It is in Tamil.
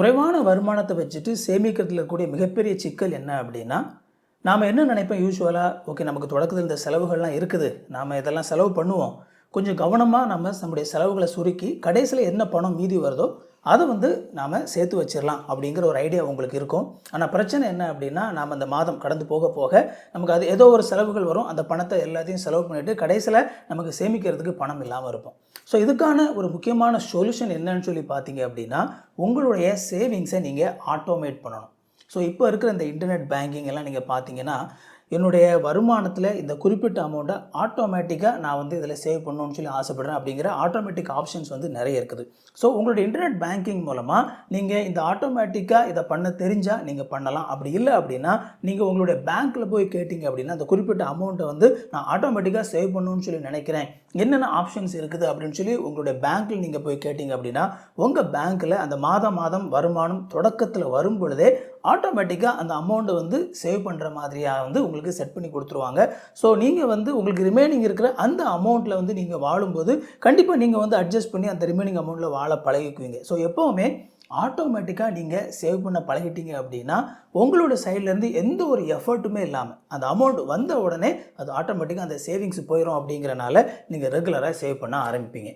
குறைவான வருமானத்தை வச்சுட்டு சேமிக்கிறதுல இருக்கக்கூடிய மிகப்பெரிய சிக்கல் என்ன அப்படின்னா நாம் என்ன நினைப்போம் யூஸ்வலாக ஓகே நமக்கு தொடக்கத்தில் இந்த செலவுகள்லாம் இருக்குது. நாம் இதெல்லாம் செலவு பண்ணுவோம். கொஞ்சம் கவனமாக நம்ம நம்முடைய செலவுகளை சுருக்கி கடைசியில் என்ன பணம் மீதி வருதோ அதை வந்து நாம் சேர்த்து வச்சிடலாம் அப்படிங்கிற ஒரு ஐடியா உங்களுக்கு இருக்கும். ஆனால் பிரச்சனை என்ன அப்படின்னா நாம் அந்த மாதம் கடந்து போக போக நமக்கு அது ஏதோ ஒரு செலவுகள் வரும். அந்த பணத்தை எல்லாத்தையும் செலவு பண்ணிவிட்டு கடைசியில் நமக்கு சேமிக்கிறதுக்கு பணம் இல்லாமல் இருப்போம். ஸோ இதுக்கான ஒரு முக்கியமான சொல்யூஷன் என்னன்னு சொல்லி பார்த்தீங்க அப்படின்னா உங்களுடைய சேவிங்ஸை நீங்கள் ஆட்டோமேட் பண்ணணும். ஸோ இப்போ இருக்கிற இந்த இன்டர்நெட் பேங்கிங் எல்லாம் நீங்கள் பார்த்தீங்கன்னா என்னுடைய வருமானத்தில் இந்த குறிப்பிட்ட அமௌண்ட்டை ஆட்டோமேட்டிக்காக நான் வந்து இதில் சேவ் பண்ணணும்னு சொல்லி ஆசைப்படுறேன் அப்படிங்கிற ஆட்டோமேட்டிக் ஆப்ஷன்ஸ் வந்து நிறைய இருக்குது. ஸோ உங்களுடைய இன்டர்நெட் பேங்கிங் மூலமாக நீங்கள் இந்த ஆட்டோமேட்டிக்காக இதை பண்ண தெரிஞ்சால் நீங்கள் பண்ணலாம். அப்படி இல்லை அப்படின்னா நீங்கள் உங்களுடைய பேங்க்கில் போய் கேட்டிங்க அப்படின்னா அந்த குறிப்பிட்ட அமௌண்ட்டை வந்து நான் ஆட்டோமேட்டிக்காக சேவ் பண்ணணும்னு சொல்லி நினைக்கிறேன். என்னென்ன ஆப்ஷன்ஸ் இருக்குது அப்படின்னு சொல்லி உங்களுடைய பேங்க்கில் நீங்கள் போய் கேட்டிங்க அப்படின்னா உங்கள் பேங்க்கில் அந்த மாதம் மாதம் வருமானம் தொடக்கத்தில் வரும் பொழுதே ஆட்டோமேட்டிக்காக அந்த அமௌண்ட்டை வந்து சேவ் பண்ணுற மாதிரியாக வந்து உங்களுக்கு செட் பண்ணி கொடுத்துருவாங்க. ஸோ நீங்கள் வந்து உங்களுக்கு ரிமைனிங் இருக்கிற அந்த அமௌண்ட்டில் வந்து நீங்கள் வாழும்போது கண்டிப்பாக நீங்கள் வந்து அட்ஜஸ்ட் பண்ணி அந்த ரிமைனிங் அமௌண்ட்டில் வாழ பழகிக்குவீங்க. ஸோ எப்போவுமே ஆட்டோமேட்டிக்காக நீங்கள் சேவ் பண்ண பழகிட்டீங்க அப்படின்னா உங்களோட சைட்லேருந்து எந்த ஒரு எஃபர்ட்டுமே இல்லாமல் அந்த அமௌண்ட் வந்த உடனே அது ஆட்டோமேட்டிக்காக அந்த சேவிங்ஸ் போயிடும் அப்படிங்கிறனால நீங்கள் ரெகுலராக சேவ் பண்ண ஆரம்பிப்பீங்க.